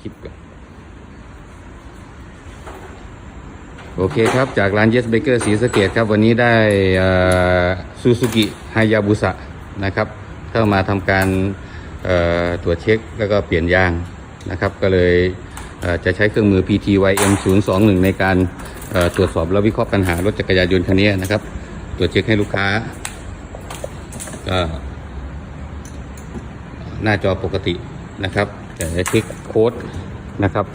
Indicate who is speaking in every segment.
Speaker 1: คลิปก่อนโอเคครับ จากร้าน Yes Baker ศรีสะเกดครับ วันนี้ได้ซูซูกิไฮยาบุสะนะครับ เข้ามาทำการตรวจเช็คแล้วก็เปลี่ยนยางนะครับ ก็เลยเจะใช้เครื่องมือ PTYM 021 ในการตรวจสอบและวิเคราะห์ปัญหารถจักรยานยนต์คันนี้นะครับ ตรวจเช็คให้ลูกค้าก็หน้าจอปกตินะครับ แต่จะเช็คโค้ดนะครับ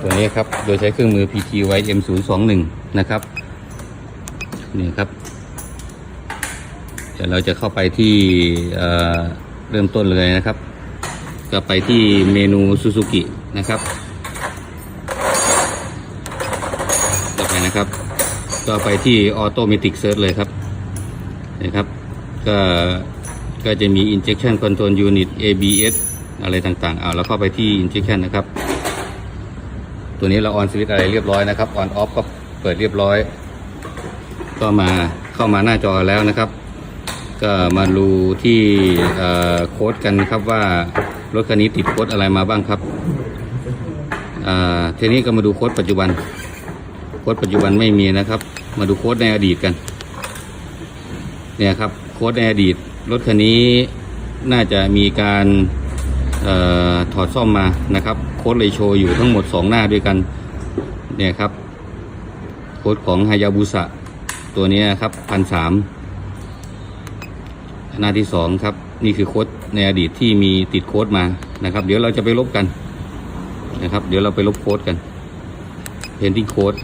Speaker 1: ตัวนี้ครับ โดยใช้เครื่องมือ PTYM 021 นะครับ นี่ครับ เดี๋ยวเราจะเข้าไปที่เเริ่มต้นเลยนะครับ ก็ไปที่เมนูซูซูกินะครับต่อไปนะครับ ก็ไปที่ออโตเมติกเซิร์ชเลยครับนะครับ ก็ ก็จะมี injection control unit ABS อะไรต่างๆเอาเราเข้าไปที่ injection นะครับ ตัวนี้เราออนสวิตอะไรเรียบร้อยนะครับออนออฟก็เปิดเรียบร้อย ก็มาเข้ามาหน้าจอแล้วนะครับ ก็มาดูที่โค้ดกันครับว่ารถคันนี้ติดโค้ดอะไรมาบ้างครับทีนี้ก็มาดูโค้ดปัจจุบัน โค้ดปัจจุบันไม่มีนะครับ มาดูโค้ดในอดีตกัน เนี่ยครับ ค้ดในอดีต รถคันนี้น่าจะมีการออถอดซ่อมมานะครับ โค้ดเลยโชว์อยู่ทั้งหมด 2 หน้าด้วยกันเนี่ยครับ โค้ดของฮายาบุสะตัวนี้ครับพันสามหน้าที่สองครับ นี่คือโค้ดในอดีตที่มีติดโค้ดมานะครับ เดี๋ยวเราจะไปลบกันนะครับ เดี๋ยวเราไปลบโค้ดกันเพนติ้งโค้ด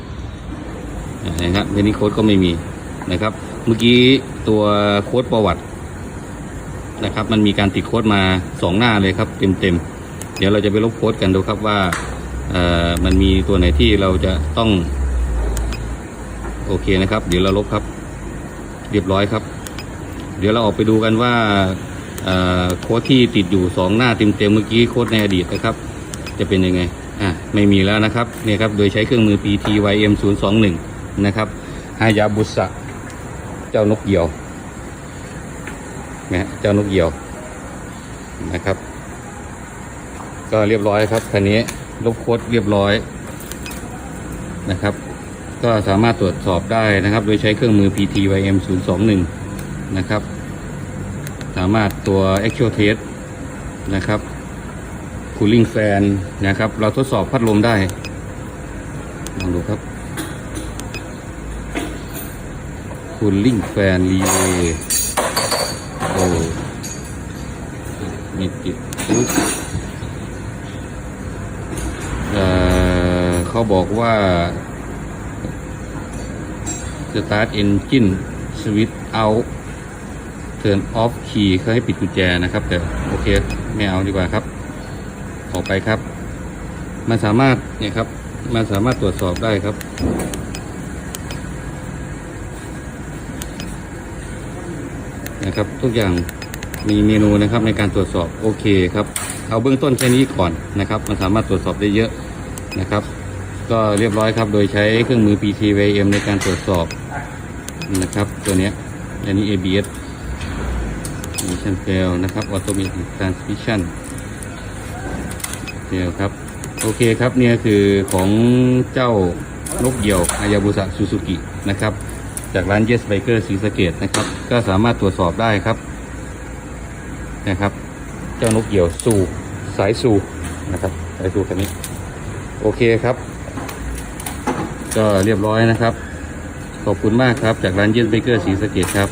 Speaker 1: นะครับเพนติ้งโค้ดก็ไม่มีนะครับ เมื่อกี้ตัวโค้ดประวัตินะครับ มันมีการติดโค้ดมาสองหน้าเลยครับเต็มๆเดี๋ยวเราจะไปลบโค้ดกันดูครับว่าเอ่อมันมีตัวไหนที่เราจะต้อง โอเคนะครับ เดี๋ยวเราลบครับ เรียบร้อยครับ เดี๋ยวเราออกไปดูกันว่าเอ่อโค้ดที่ติดอยู่สองหน้าเต็มๆเมื่อกี้โค้ดในอดีตนะครับ จะเป็นยังไงอะไม่มีแล้วนะครับเนี่ยครับโดยใช้เครื่องมือ PTYM 021นะครับฮายาบุสะ เจ้านกเหยี่ยวนะฮะเจ้านกเหยี่ยวนะครับ ก็เรียบร้อยครับคันนี้ลบโคดเรียบร้อยนะครับ ก็สามารถตรวจสอบได้นะครับ โดยใช้เครื่องมือ PTYM 021นะครับ สามารถตัว Actual Test นะครับ Cooling Fan นะครับ เราทดสอบพัดลมได้ ลองดูครับ Cooling Fan Relay โอ้มีติดปุ๊บเขาบอกว่า Start Engine Switch Out Turn Off Key เขาให้ปิดกุญแจนะครับ แต่โอเค ไม่เอาดีกว่าครับ ออกไปครับ มันสามารถเนี่ยครับ มันสามารถตรวจสอบได้ครับ นะครับ ทุกอย่างมีเมนูนะครับในการตรวจสอบโอเคครับเอาเบื้องต้นแค่นี้ก่อนนะครับ มันสามารถตรวจสอบได้เยอะนะครับ ก็เรียบร้อยครับ โดยใช้เครื่องมือ PTVM ในการตรวจสอบนะครับ ตัวนี้อันนี้ ABS Emission Fail นะครับ Automatic Transmission Fail ครับ โอเคครับเนี่ยคือของเจ้านกเหยี่ยวอายาบุสะซูซูกินะครับ จากร้าน Yes Biker ศรีสะเกดนะครับ ก็สามารถตรวจสอบได้ครับนะครับ เจ้านกเหยี่ยวสู่สายสู่นะครับสายสูคันนี้ โอเคครับ ก็เรียบร้อยนะครับ ขอบคุณมากครับ จากร้านเย็นเบเกอร์สีสะเกดครับ